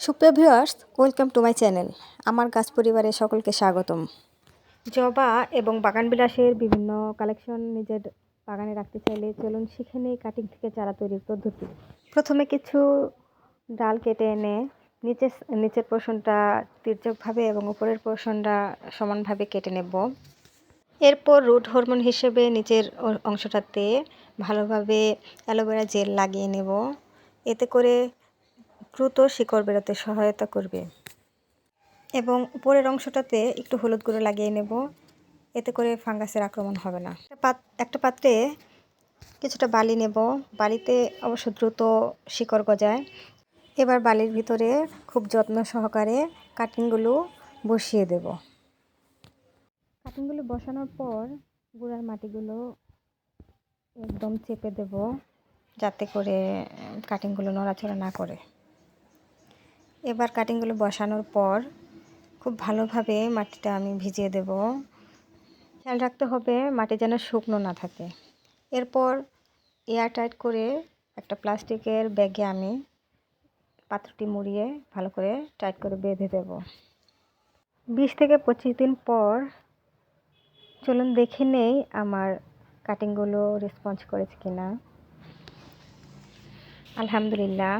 সুপ্রিয় viewers, welcome to my channel. আমার গাছ পরিবারের সকলকে স্বাগতম। জবা এবং বাগান বিলাসের বিভিন্ন কালেকশন নিজের বাগানে রাখতে চাইলে চলুন শিখে নেই কাটিং থেকে চারা তৈরির পদ্ধতি। প্রথমে কিছু ডাল কেটে এনে নিচে নিচের পোর্শনটা তির্যকভাবে এবং উপরের পোর্শনটা সমানভাবে কেটে নেব। এরপর রুট হরমোন হিসেবে নিচের অংশটাতে ভালোভাবে অ্যালোভেরা জেল লাগিয়ে নেব। এতে করে দ্রুত শিকড় বেরোতে সহায়তা করবে। এবং উপরের অংশটাতে একটু হলুদ গুঁড়ো লাগিয়ে নেব। এতে করে ফাঙ্গাসের আক্রমণ হবে না। একটা পাত একটা পাত্রে কিছুটা বালি নেব। বালিতে অবশ্য দ্রুত শিকড় গজায়। এবার বালির ভিতরে খুব যত্ন সহকারে কাটিংগুলো বসিয়ে দেব। কাটিংগুলো বসানোর পর গুঁড়ার মাটিগুলো একদম চেপে দেব। যাতে করে কাটিংগুলো নড়াচড়া না করে। এবার কাটিংগুলো বসানোর পর খুব ভালোভাবে মাটিটা আমি ভিজিয়ে দেব। খেয়াল রাখতে হবে মাটি যেন শুকনো না থাকে। এরপর এয়ার টাইট করে একটা প্লাস্টিকের ব্যাগে আমি পাত্রটি মুড়িয়ে ভালো করে টাইট করে বেঁধে দেব। বিশ থেকে পঁচিশ দিন পর চলুন দেখে নেই আমার কাটিংগুলো রেসপন্স করেছে কিনা। আলহামদুলিল্লাহ।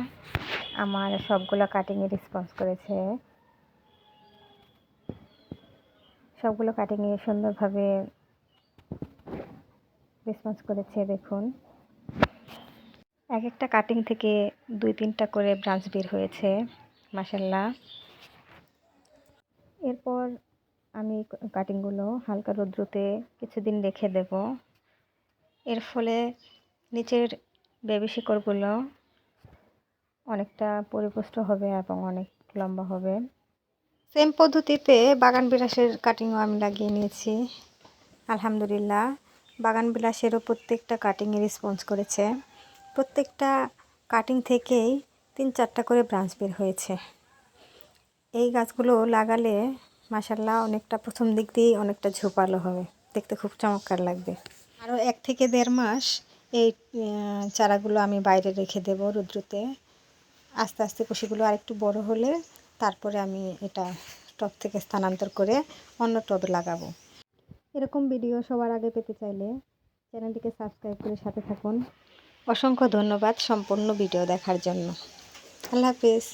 আমার সবগুলো কাটিংয়ে রেসপন্স করেছে। সবগুলো কাটিংয়ে সুন্দরভাবে রেসপন্স করেছে, দেখুন। এক একটা কাটিং থেকে দুই তিনটা করে ব্রাঞ্চ বের হয়েছে মাসাল্লাহ এরপর আমি কাটিংগুলো হালকা রৌদ্রতে কিছুদিন রেখে দেব। এর ফলে নিচের বেবি শিকড়গুলো অনেকটা পরিপুষ্ট হবে এবং অনেক লম্বা হবে। সেম পদ্ধতিতে বাগান বিলাসের কাটিংও আমি লাগিয়ে নিয়েছি। আলহামদুলিল্লাহ, বাগান বিলাসেরও প্রত্যেকটা কাটিংয়ে রেসপন্স করেছে। প্রত্যেকটা কাটিং থেকেই তিন চারটা করে ব্রাঞ্চ বের হয়েছে। এই গাছগুলো লাগালে মাসাল্লাহ অনেকটা প্রথম দিক দিয়েই অনেকটা ঝোপালো হবে। দেখতে খুব চমৎকার লাগবে। আরও এক থেকে দেড় মাস এই চারাগুলো আমি বাইরে রেখে দেব রৌদ্রতে। আস্তে আস্তে কুশিগুলো আরেকটু বড় হলে তারপরে আমি এটা টপ থেকে স্থানান্তর করে অন্য টবে লাগাবো। এরকম ভিডিও সবার আগে পেতে চাইলে চ্যানেলটিকে সাবস্ক্রাইব করে সাথে থাকুন। অসংখ্য ধন্যবাদ সম্পূর্ণ ভিডিও দেখার জন্য। আল্লাহ হাফিজ।